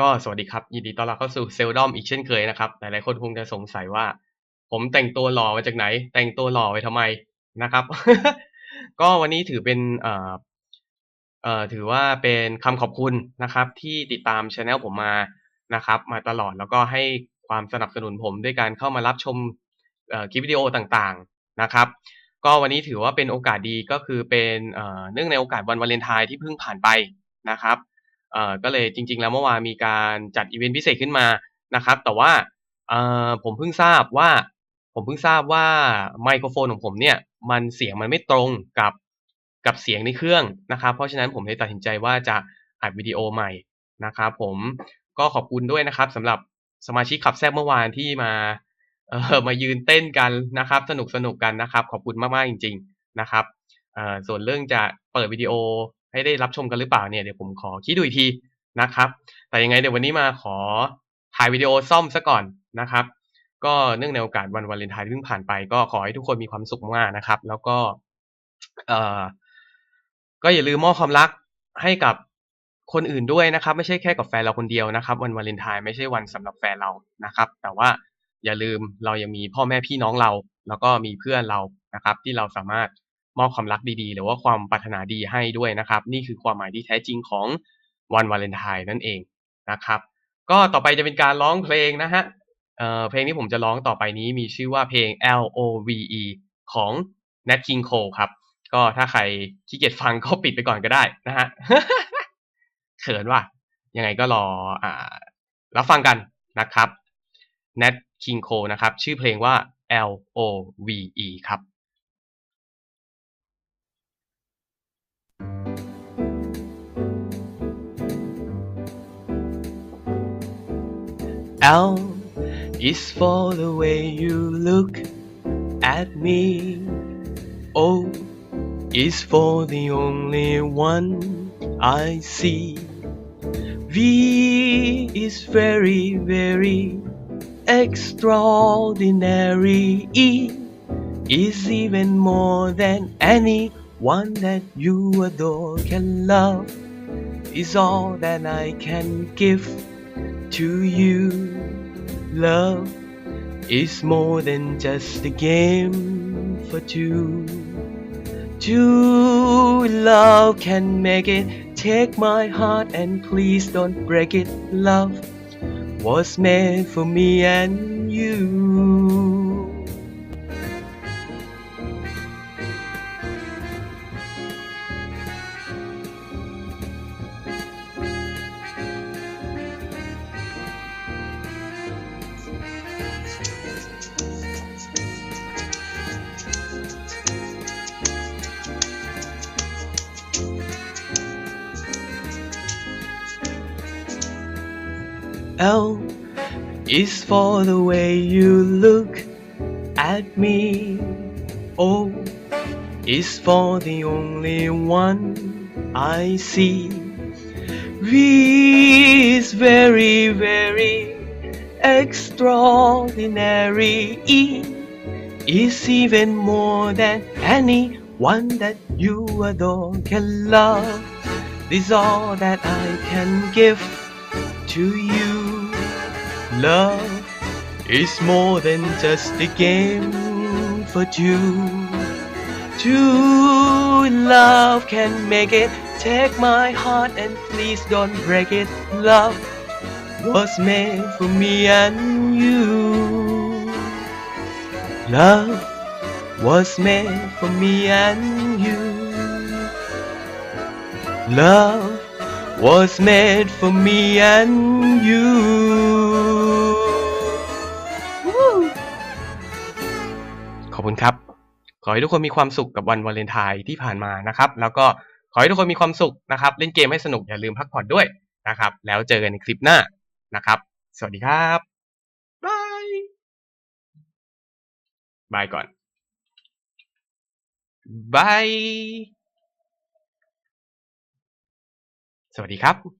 ก็สวัสดีครับ ยินดีต้อนรับเข้าสู่เซลดอมอีกเช่นเคยนะครับ หลายๆคนคงจะสงสัยว่า ผมแต่งตัวหล่อมาจากไหน แต่งตัวหล่อไปทำไมนะครับ ก็วันนี้ถือเป็นเอ่อเอ่อถือว่าเป็นคำขอบคุณนะครับ ที่ติดตามช anel ผมมานะครับ มาตลอดแล้วก็ให้ความสนับสนุนผมด้วยการเข้ามารับชมคลิปวิดีโอต่างๆนะครับ ก็วันนี้ถือว่าเป็นโอกาสดีก็คือเป็นเอ่อเนื่องในโอกาสวันวาเลนไทน์ที่เพิ่งผ่านไปนะครับ เอ่อก็เลยจริง ๆ แล้วเมื่อวานมีการจัดอีเวนต์พิเศษขึ้นมานะครับ แต่ว่าเอ่อผมเพิ่งทราบว่า ผมเพิ่งทราบว่าไมโครโฟนของผมเนี่ย มันเสียงมันไม่ตรงกับกับเสียงในเครื่องนะครับ เพราะฉะนั้นผมเลยตัดสินใจว่าจะอัดวิดีโอใหม่นะครับผมก็ขอบคุณด้วยนะครับสำหรับสมาชิกขับแซบเมื่อวานที่มาเอ่อมายืนเต้นกันนะครับ สนุกๆกันนะครับ ขอบคุณมากๆจริง ๆนะครับเอ่อส่วนเรื่องจะเปิดวิดีโอ ให้ได้รับชมกันหรือเปล่าเนี่ยเดี๋ยวผมขอคิดดูอีกทีนะครับ แต่ยังไงเดี๋ยววันนี้มาขอถ่ายวิดีโอซ่อมซะก่อนนะครับ ก็เนื่องในโอกาสวันวาเลนไทน์ที่เพิ่งผ่านไป ก็ขอให้ทุกคนมีความสุขมากนะครับ แล้วก็เอ่อก็อย่าลืมมอบความรักให้กับคนอื่นด้วยนะครับ ไม่ใช่แค่กับแฟนเราคนเดียวนะครับ วันวาเลนไทน์ไม่ใช่วันสำหรับแฟนเรานะครับ แต่ว่าอย่าลืมเรายังมีพ่อแม่พี่น้องเรา แล้วก็มีเพื่อนเรานะครับ ที่เราสามารถ มอบความรักดีๆ หรือว่าความปรารถนาดีให้ด้วยนะครับ นี่คือความหมายที่แท้จริงของวันวาเลนไทน์นั่นเองนะครับ ก็ต่อไปจะเป็นการร้องเพลงนะฮะเอ่อเพลงที่ผมจะร้องต่อไปนี้มีชื่อว่าเพลง L O V E ของ Nat King Cole ครับ ก็ถ้าใครขี้เกียจฟังก็ปิดไปก่อนก็ได้นะฮะเขินว่ะ ยังไงก็รออ่ารับฟังกันนะครับ Nat King Cole นะครับ ชื่อเพลงว่า L O V E ครับ L is for the way you look at me. O is for the only one I see. V is very, very extraordinary. E is even more than any one that you adore can love. Is all that I can give to you. Love is more than just a game for two. Two love can make it. Take my heart and please don't break it. Love was made for me and you. L is for the way you look at me. O is for the only one I see. V is very, very extraordinary. E is even more than anyone that you adore can love. This all that I can give to you. Love is more than just a game for two. Two love can make it. Take my heart and please don't break it. Love was made for me and you. Love was made for me and you. Love was made for me and you คุณครับ ขอให้ทุกคนมีความสุขกับวันวาเลนไทน์ที่ผ่านมานะครับ แล้วก็ขอให้ทุกคนมีความสุขนะครับ เล่นเกมให้สนุกอย่าลืมพักผ่อนด้วยนะครับ แล้วเจอกันในคลิปหน้านะครับ สวัสดีครับบายบายก่อนบายสวัสดีครับ